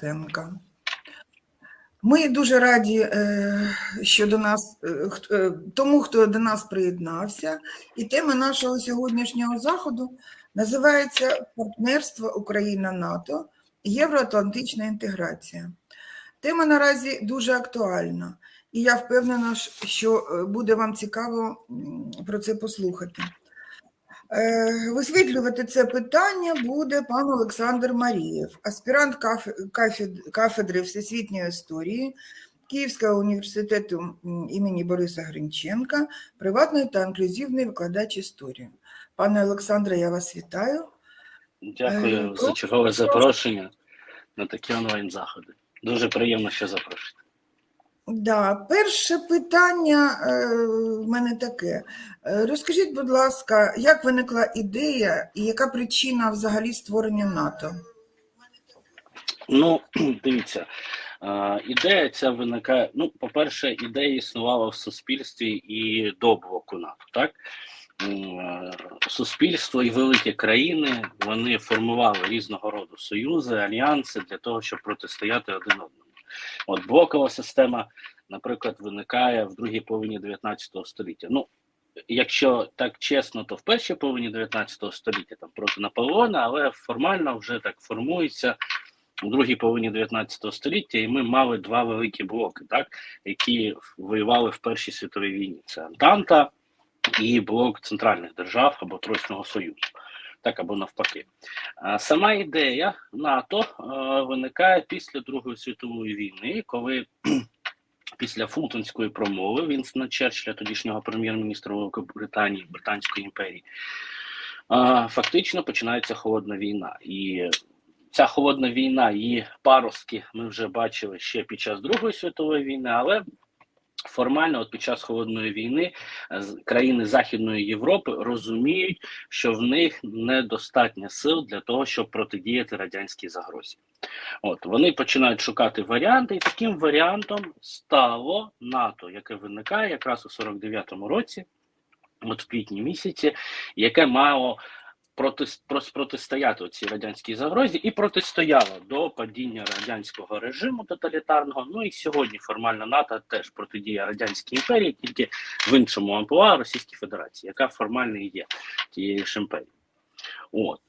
Ценка. Ми дуже раді, е, що до нас, е, е, тому хто до нас приєднався. І тема нашого сьогоднішнього заходу називається Партнерство Україна-НАТО, Євроатлантична інтеграція. Тема наразі дуже актуальна, і я впевнена, що буде вам цікаво про це послухати. Е, Висвітлювати це питання буде пан Олександр Марієв, аспірант кафедри всесвітньої історії Київського університету імені Бориса Гринченка, приватний та інклюзивний викладач історії. Пане Олександре, я вас вітаю. Дякую Е, за чергове запрошення на такі онлайн-заходи. Дуже приємно, що запрошуєте. Да, перше питання е, в мене таке. Е, Розкажіть, будь ласка, як виникла ідея і яка причина взагалі створення НАТО? Ну, дивіться, е, ідея ця виникає. Ну, по-перше, ідея існувала в суспільстві і до блоку НАТО. Так? Суспільство і великі країни вони формували різного роду союзи, альянси для того, щоб протистояти один одному. От блокова система, наприклад, виникає в другій половині 19 століття. Ну, якщо так чесно, то в першій половині 19 століття там проти Наполеона, але формально вже так формується у другій половині 19 століття, і ми мали два великі блоки, так, які воювали в Першій світовій війні. Це Антанта і блок центральних держав або Тройського Союзу. Так або навпаки. Сама ідея НАТО е, виникає після Другої світової війни, коли після Фултонської промови Вінстона Черчилля, тодішнього прем'єр-міністра Великобританії, Британської імперії, фактично починається холодна війна. І ця холодна війна, її паростки ми вже бачили ще під час Другої світової війни, але формально, от під час холодної війни, е, країни Західної Європи розуміють, що в них недостатньо сил для того, щоб протидіяти радянській загрозі. От вони починають шукати варіанти, і таким варіантом стало НАТО, яке виникає якраз у 49-му році, от в квітні місяці, яке мало проти, протистояти цій радянській загрозі і протистояла до падіння радянського режиму тоталітарного. Ну і сьогодні формально НАТО теж протидіє радянській імперії, тільки в іншому амплуа Російській Федерації, яка формально і є тією ж імперією. От.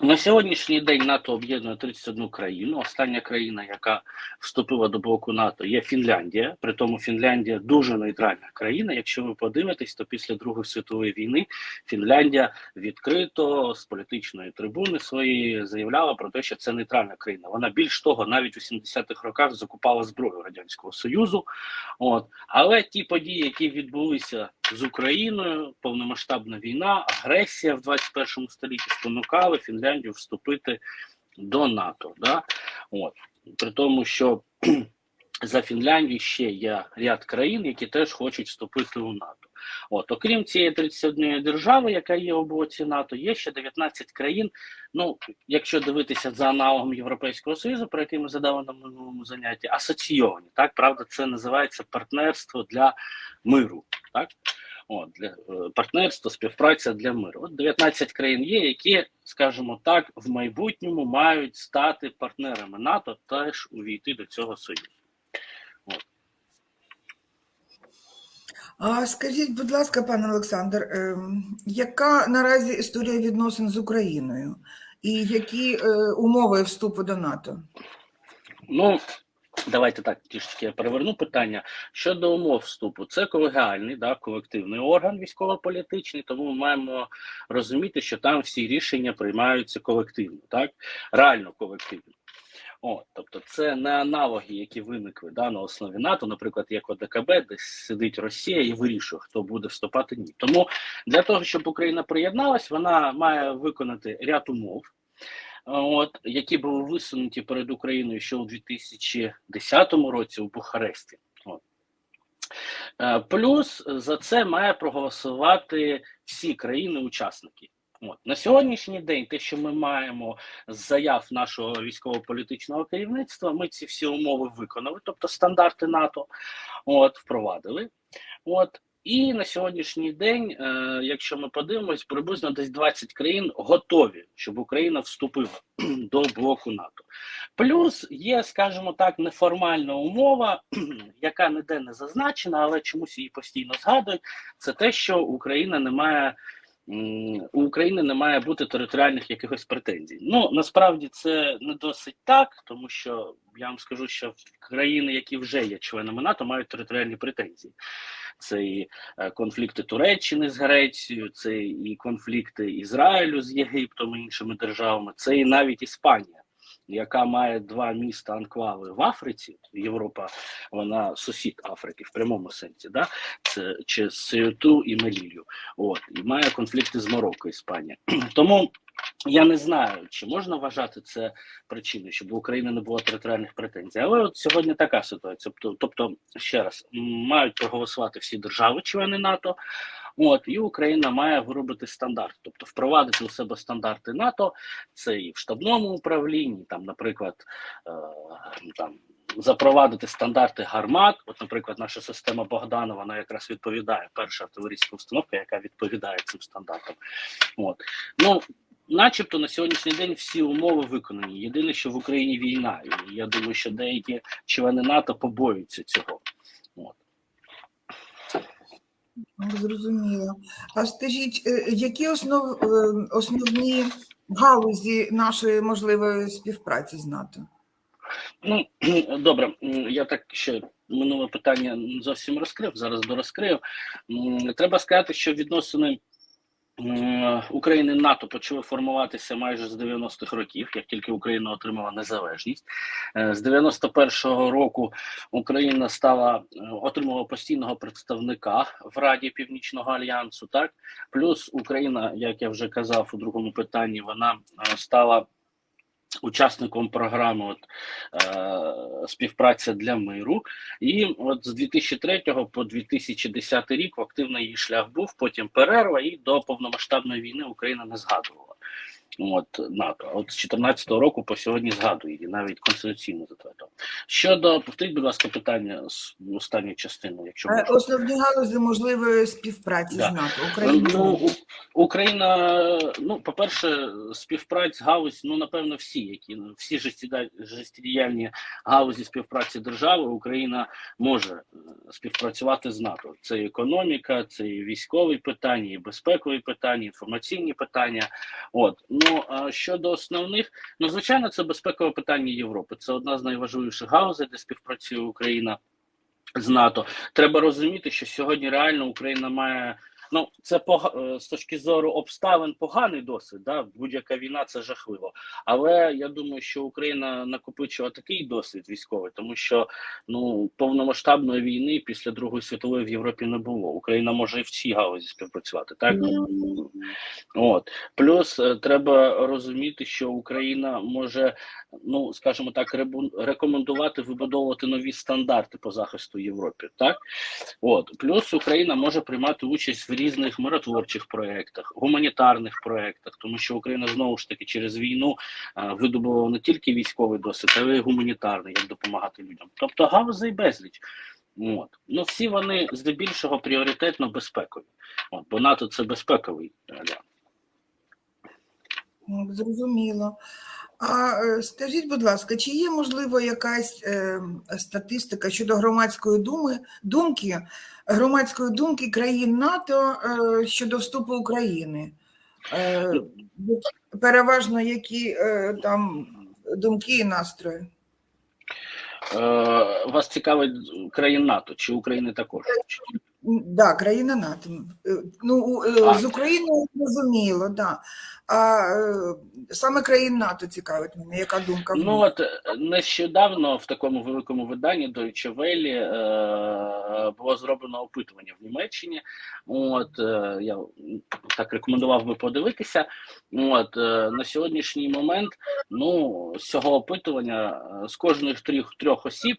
На сьогоднішній день НАТО об'єднує 31 країну. Остання країна, яка вступила до блоку НАТО, є Фінляндія. При тому Фінляндія дуже нейтральна країна. Якщо ви подивитесь, то після Другої світової війни Фінляндія відкрито з політичної трибуни своєї заявляла про те, що це нейтральна країна. Вона більш того, навіть у 70-х роках закупала зброю радянського союзу. От але ті події, які відбулися з Україною, повномасштабна війна, агресія в 21 столітті спонукали Фінляндію вступити до НАТО. Да? От при тому, що за Фінляндією ще є ряд країн, які теж хочуть вступити у НАТО. От, окрім цієї 31 держави, яка є у блоці НАТО, є ще 19 країн. Ну, якщо дивитися за аналогом Європейського Союзу, про який ми задали на минулому занятті, асоційовані. Так, правда, це називається партнерство для миру. Так, От, для е, партнерство, співпраця для миру. От 19 країн є, які, скажімо так, в майбутньому мають стати партнерами НАТО, теж увійти до цього союзу. А скажіть, будь ласка, пане Олександр, ем, яка наразі історія відносин з Україною і які е, умови вступу до НАТО? Ну, давайте так трішки я переверну питання. Щодо умов вступу, це колегіальний, да, колективний орган військово-політичний, тому ми маємо розуміти, що там всі рішення приймаються колективно, так? Реально колективно. О, тобто це не аналоги, які виникли да, на основі НАТО, наприклад, як ОДКБ, де сидить Росія і вирішує, хто буде вступати ні. Тому для того, щоб Україна приєдналась, вона має виконати ряд умов, от які були висунуті перед Україною ще у 2010 році у Бухаресті. От. Е, Плюс за це має проголосувати всі країни-учасники. От на сьогоднішній день, те, що ми маємо з заяв нашого військово-політичного керівництва, ми ці всі умови виконали, тобто стандарти НАТО, от впровадили. От І на сьогоднішній день, е, якщо ми подивимось, приблизно десь 20 країн готові, щоб Україна вступила до блоку НАТО. Плюс є, скажімо так, неформальна умова, яка ніде не зазначена, але чомусь її постійно згадують. Це те, що Україна не має. У України не має бути територіальних якихось претензій. Ну насправді це не досить так, тому що я вам скажу, що країни, які вже є членами НАТО, мають територіальні претензії. Це і е, конфлікти Туреччини з Грецією, це і конфлікти Ізраїлю з Єгиптом і іншими державами, це і навіть Іспанія, яка має два міста анклави в Африці. Європа, вона сусід Африки в прямому сенсі, да? це чи Сеюту і Мелілью. От і має конфлікти з Марокко, Іспанія. Тому я не знаю, чи можна вважати це причиною, щоб у України не було територіальних претензій. Але от сьогодні така ситуація. Тобто, тобто ще раз, мають проголосувати всі держави-члени НАТО. От і Україна має виробити стандарт, тобто впровадити у себе стандарти НАТО. Це і в штабному управлінні, там, наприклад, е, там. Запровадити стандарти гармат, от, наприклад, наша система Богданова, вона якраз відповідає перша артилерійська установка, яка відповідає цим стандартам. От ну начебто на сьогоднішній день всі умови виконані. Єдине, що в Україні війна, і я думаю, що деякі члени НАТО побоюються цього. От. Зрозуміло. А скажіть, е, які основ, е, основні галузі нашої можливої співпраці з НАТО? Ну добре, я так ще минуле питання зовсім розкрив. Зараз дорозкрию. М, Треба сказати, що відносини України НАТО почали формуватися майже з 90-х років, як тільки Україна отримала незалежність. Е, З 91-го року Україна стала е, отримала постійного представника в Раді Північного альянсу. Так плюс Україна, як я вже казав у другому питанні, вона е, стала учасником програми от, е, співпраця для миру. І от з 2003 по 2010 рік активний її шлях був, потім перерва, і до повномасштабної війни Україна не згадувала. От НАТО. От з 14-го року по сьогодні згадує її, навіть конституційно затвердив. Щодо повторіть, будь ласка, питання з останньої частини, якщо Е, можна. Основні галузі можливої співпраці Да. з НАТО. Україна. Ну, Україна, ну, по-перше, співпраць галузь, ну, напевно, всі, які ну, всі життєдіяльні галузі співпраці держави, Україна може е, співпрацювати з НАТО. Це і економіка, це і військові питання, і безпекові питання, інформаційні питання. От ну а щодо основних, ну звичайно, це безпекове питання Європи. Це одна з найважливіших галузей, де співпрацює Україна з НАТО. Треба розуміти, що сьогодні реально Україна має. Ну, це пога- е, з точки зору обставин поганий досвід. Да? Будь-яка війна це жахливо. Але я думаю, що Україна накопичила такий досвід військовий, тому що ну повномасштабної війни після Другої світової в Європі не було. Україна може і в цій галузі співпрацювати. Так от плюс е, треба розуміти, що Україна може, ну скажімо так, ребу- рекомендувати вибудовувати нові стандарти по захисту Європі. Так От плюс Україна може приймати участь в різних миротворчих проєктах, гуманітарних проєктах, тому що Україна знову ж таки через війну а, видобувала не тільки військовий досвід, але й гуманітарний, як допомагати людям. Тобто галузей безліч. От ну всі вони здебільшого пріоритетно безпекові. От бо НАТО це безпековий. Ну, Зрозуміло. А е, скажіть, будь ласка, чи є можливо якась е, статистика щодо громадської думи, думки, громадської думки країн НАТО е, щодо вступу України? Е, переважно які е, там думки і настрої? Е, вас цікавить країн НАТО чи України також? Да, країна НАТО. Е, Ну, е, А. з Україною зрозуміло, да. А е, саме країн НАТО цікавить мене, яка думка Ну от нещодавно в такому великому виданні Welle е, було зроблено опитування в Німеччині. От е, я так рекомендував би подивитися. От е, на сьогоднішній момент, ну з цього опитування з кожних трьох трьох осіб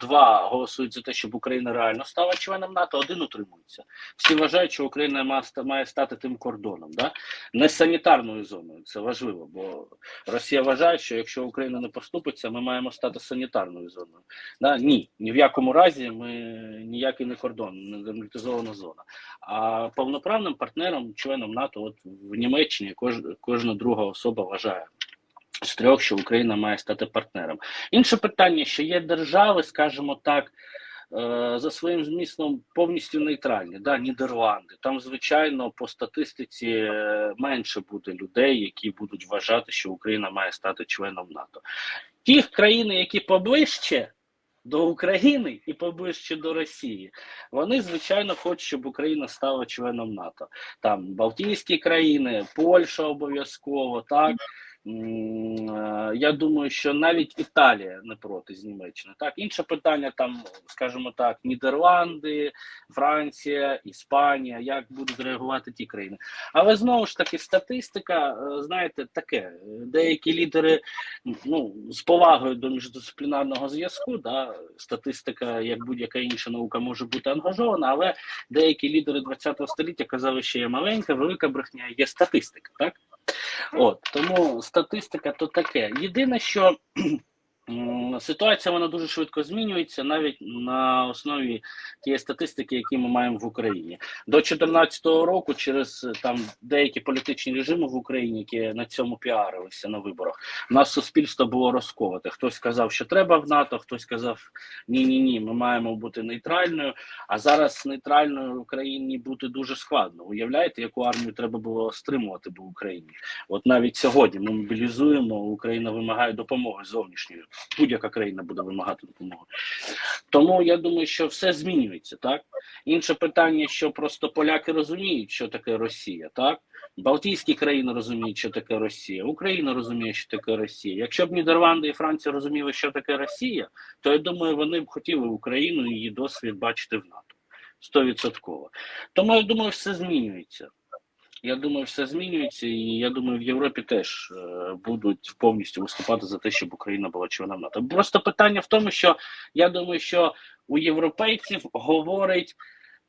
два голосують за те, щоб Україна реально стала членом НАТО. НАТО, один утримується. Всі вважають, що Україна має стати тим кордоном, да? не санітарною зоною. Це важливо, бо Росія вважає, що якщо Україна не поступиться, ми маємо стати санітарною зоною. Да? Ні, ні в якому разі ми ніякий не кордон, не демілітаризована зона. А повноправним партнером, членом НАТО, от в Німеччині кож, кожна друга особа вважає. З трьох, що Україна має стати партнером. Інше питання, що є держави, скажімо так, за своїм змістом повністю нейтральні. Да, Нідерланди. Там, звичайно, по статистиці е, менше буде людей, які будуть вважати, що Україна має стати членом НАТО. Ті країни, які поближче до України і поближче до Росії, вони звичайно хочуть, щоб Україна стала членом НАТО. Там Балтійські країни, Польща обов'язково, так. Е, Я думаю, що навіть Італія не проти з Німеччини. Так, інше питання там, скажімо так, Нідерланди, Франція, Іспанія, як будуть реагувати ті країни. Але знову ж таки, статистика, е, знаєте, таке. Деякі лідери ну, з повагою до міждисциплінарного зв'язку, да, статистика, як будь-яка інша наука, може бути ангажована, але деякі лідери ХХ століття казали, що є маленька, велика брехня, є статистика, так? От тому статистика то таке. Єдине, що ситуація вона дуже швидко змінюється, навіть на основі тієї статистики, які ми маємо в Україні. До 2014 року, через там деякі політичні режими в Україні, які на цьому піарилися на виборах, у нас суспільство було розковате. Хтось сказав, що треба в НАТО, хтось сказав ні, ні, ні, ми маємо бути нейтральною. А зараз нейтральною в Україні бути дуже складно. Уявляєте, яку армію треба було стримувати в Україні? От навіть сьогодні ми мобілізуємо, Україна вимагає допомоги зовнішньої. Будь-яка країна буде вимагати допомоги. Тому я думаю, що все змінюється, так? Інше питання, що просто поляки розуміють, що таке Росія, так? Балтійські країни розуміють, що таке Росія, Україна розуміє, що таке Росія. Якщо б Нідерланди і Франція розуміли, що таке Росія, то я думаю, вони б хотіли Україну і її досвід бачити в НАТО. Стовідсотково. Тому я думаю, все змінюється. Я думаю, все змінюється, і я думаю, в Європі теж е, будуть повністю виступати за те, щоб Україна була членом НАТО. Просто питання в тому, що я думаю, що у європейців говорить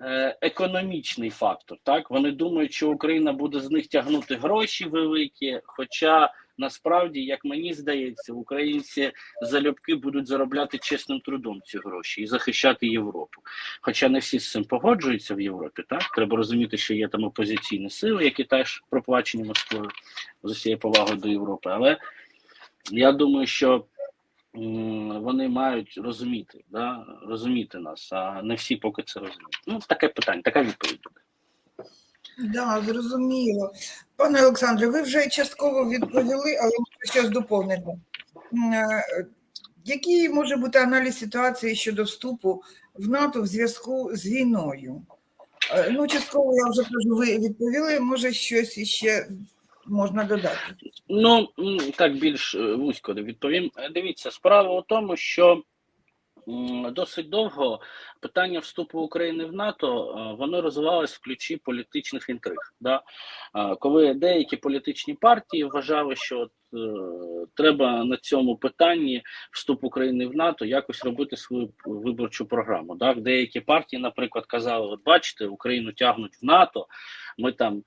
е, економічний фактор. Так вони думають, що Україна буде з них тягнути гроші великі. Хоча насправді, як мені здається, українці залюбки будуть заробляти чесним трудом ці гроші і захищати Європу. Хоча не всі з цим погоджуються в Європі, так треба розуміти, що є там опозиційні сили, які теж проплачені Москвою з усією повагою до Європи. Але я думаю, що вони мають розуміти, да, розуміти нас, а не всі поки це розуміють. Ну, таке питання, така відповідь буде. Да, зрозуміло. Пане Олександре, ви вже частково відповіли, але щось доповнити. Е, Який може бути аналіз ситуації щодо вступу в НАТО в зв'язку з війною? Е, Ну, частково я вже кажу, ви відповіли, може щось іще можна додати. Ну так більш е, вузько відповім. Дивіться, справа у тому, що досить довго питання вступу України в НАТО е, воно розвивалось в ключі політичних інтриг. Да? Е, Коли деякі політичні партії вважали, що от, е, треба на цьому питанні вступ України в НАТО якось робити свою виборчу програму. Так? Деякі партії, наприклад, казали: от бачите, Україну тягнуть в НАТО, ми там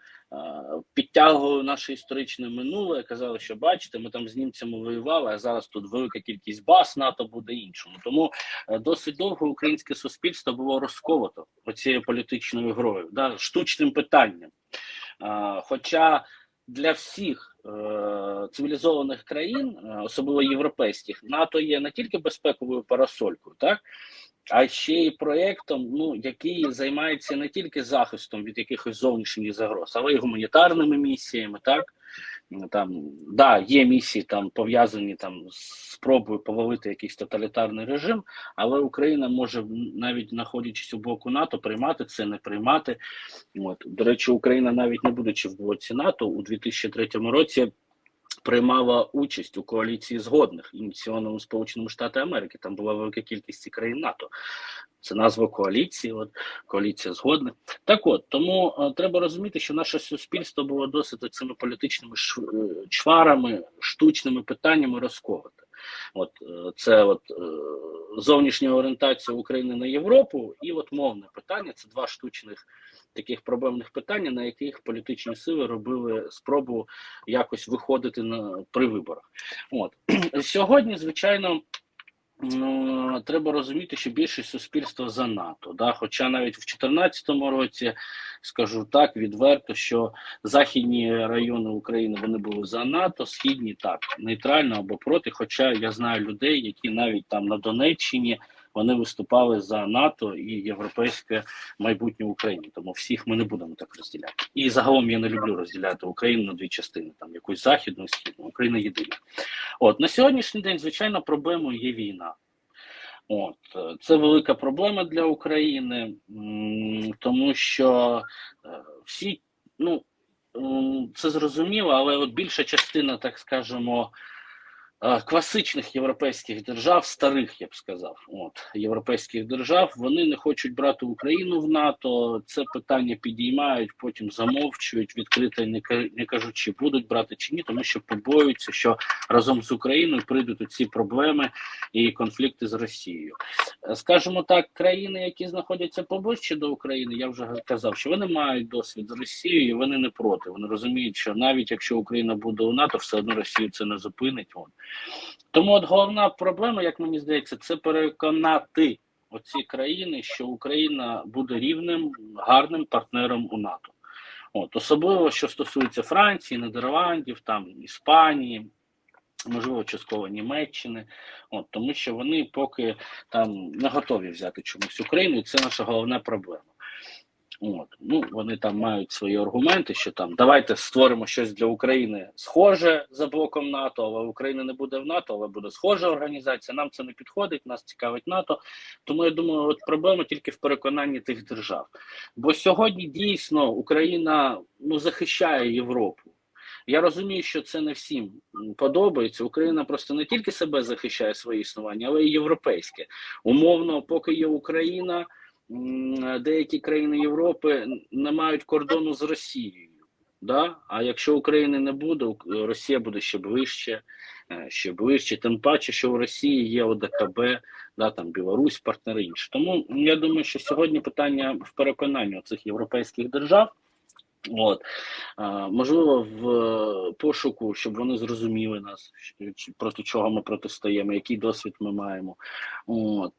підтягували наше історичне минуле, казали, що бачите, ми там з німцями воювали, а зараз тут велика кількість баз НАТО буде іншому. Тому е, досить довго українське суспільство було розковато оцією політичною грою, да, штучним питанням. Е, Хоча для всіх е, цивілізованих країн, е, особливо європейських, НАТО є не тільки безпековою парасолькою, так а ще й проєктом, ну який займається не тільки захистом від якихось зовнішніх загроз, але й гуманітарними місіями, так там да, є місії там пов'язані там з спробою повалити якийсь тоталітарний режим, але Україна може навіть знаходячись у боку НАТО, приймати це, не приймати. От до речі, Україна навіть не будучи в блоці НАТО у 2003 році. Приймала участь у коаліції згодних ініційованому Сполученими Штатами Америки. Там була велика кількість країн НАТО. Це назва коаліції, от коаліція згодних. Так от тому е, треба розуміти, що наше суспільство було досить цими політичними ш, е, чварами, штучними питаннями розковане. От е, це от е, зовнішня орієнтація України на Європу і от мовне питання. Це два штучних таких проблемних питання, на яких політичні сили робили спробу якось виходити на при виборах. От сьогодні, звичайно. м, Треба розуміти, що більшість суспільства за НАТО. Да? Хоча навіть в 2014 році скажу так відверто, що західні райони України вони були за НАТО, східні так нейтрально або проти. Хоча я знаю людей, які навіть там на Донеччині вони виступали за НАТО і європейське майбутнє України. Тому всіх ми не будемо так розділяти. І загалом я не люблю розділяти Україну на дві частини: там якусь західну і східну. Україна єдина. От на сьогоднішній день, звичайно, проблемою є війна. От е, це велика проблема для України, тому що е, всі, ну це зрозуміло, але от більша частина, так скажемо, класичних європейських держав, старих, я б сказав, от європейських держав, вони не хочуть брати Україну в НАТО. Це питання підіймають, потім замовчують, відкрито не ка- не кажуть, чи будуть брати чи ні, тому що побоюються, що разом з Україною прийдуть ці проблеми і конфлікти з Росією. Е, Скажімо так, країни, які знаходяться поближче до України, я вже казав, що вони мають досвід з Росією, вони не проти. Вони розуміють, що навіть якщо Україна буде у НАТО, все одно Росію це не зупинить. Тому от головна проблема, як мені здається, це переконати оці країни, що Україна буде рівним, гарним партнером у НАТО. От особливо що стосується Франції, Нідерландів, там Іспанії, можливо, частково Німеччини, от тому що вони поки там не готові взяти чомусь Україну, і це наша головна проблема. От ну вони там мають свої аргументи, що там давайте створимо щось для України схоже за блоком НАТО, але Україна не буде в НАТО, але буде схожа організація. Нам це не підходить, нас цікавить НАТО. Тому я думаю, от проблема тільки в переконанні тих держав. Бо сьогодні дійсно Україна ну захищає Європу. Я розумію, що це не всім подобається. Україна просто не тільки себе захищає своє існування, але й європейське. Умовно, поки є Україна, деякі країни Європи не мають кордону з Росією. Да? А якщо України не буде, Ук- Росія буде ще ближче, е, ще ближче. Тим паче, що в Росії є ОДКБ, да, там Білорусь, партнери інші. Тому я думаю, що сьогодні питання в переконанні цих європейських держав. От можливо, в е, пошуку, щоб вони зрозуміли нас, проти чого ми протистоїмо, який досвід ми маємо. От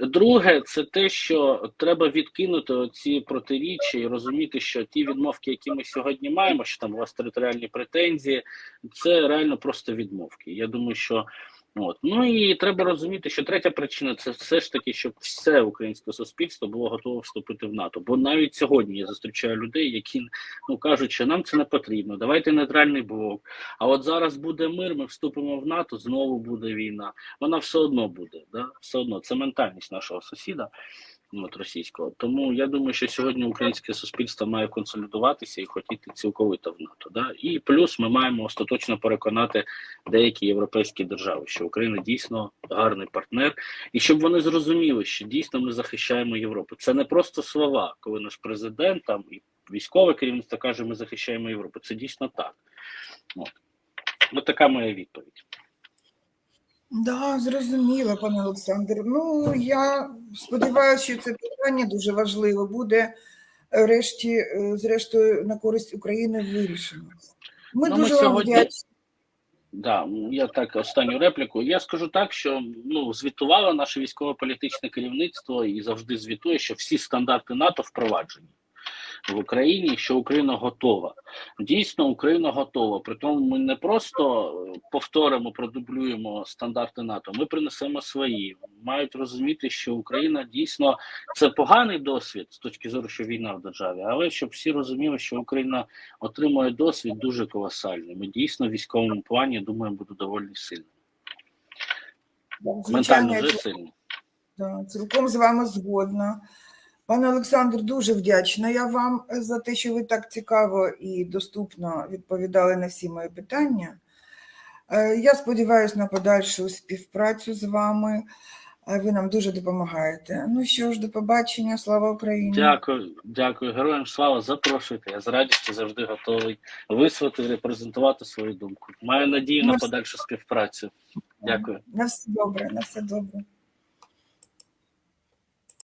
друге, це те, що треба відкинути ці протиріччя і розуміти, що ті відмовки, які ми сьогодні маємо, що там у вас територіальні претензії, це реально просто відмовки. Я думаю, що От ну і треба розуміти, що третя причина це все ж таки, щоб все українське суспільство було готове вступити в НАТО. Бо навіть сьогодні я зустрічаю людей, які ну кажуть, що нам це не потрібно. Давайте нейтральний блок. А от зараз буде мир, ми вступимо в НАТО, знову буде війна. Вона все одно буде. Да? Все одно це ментальність нашого сусіда. Ну, От російського, тому я думаю, що сьогодні українське суспільство має консолідуватися і хотіти цілковито в НАТО. Да? І плюс ми маємо остаточно переконати деякі європейські держави, що Україна дійсно гарний партнер, і щоб вони зрозуміли, що дійсно ми захищаємо Європу. Це не просто слова, коли наш президент там і військове керівництво каже, ми захищаємо Європу. Це дійсно так. От. От така моя відповідь. Да, зрозуміло, пане Олександр. Ну, я сподіваюся, що це питання дуже важливе буде решті, е, зрештою, на користь України вирішено. Ми Ну, ми дуже вам сьогодні- вдячні. Да, я так останню репліку. Я скажу так, що ну звітувало наше військово-політичне керівництво і завжди звітує, що всі стандарти НАТО впроваджені в Україні, що Україна готова. Дійсно, Україна готова. Притому ми не просто е, повторимо, продублюємо стандарти НАТО. Ми принесемо свої. Мають розуміти, що Україна дійсно це поганий досвід з точки зору, що війна в державі, але щоб всі розуміли, що Україна отримує досвід дуже колосальний. Ми дійсно в військовому плані я думаю, буде доволі сильним. Ментально вже да, цілком з вами згодна. Пане Олександр, дуже вдячна я вам за те, що ви так цікаво і доступно відповідали на всі мої питання. Е, Я сподіваюся на подальшу співпрацю з вами. Е, Ви нам дуже допомагаєте. Ну що ж, до побачення, слава Україні! Дякую, дякую, героям слава. Запрошуйте. Я з радістю завжди готовий висловити, репрезентувати свою думку. Маю надію на Мерси. подальшу співпрацю. Дякую. На все добре, на все добре.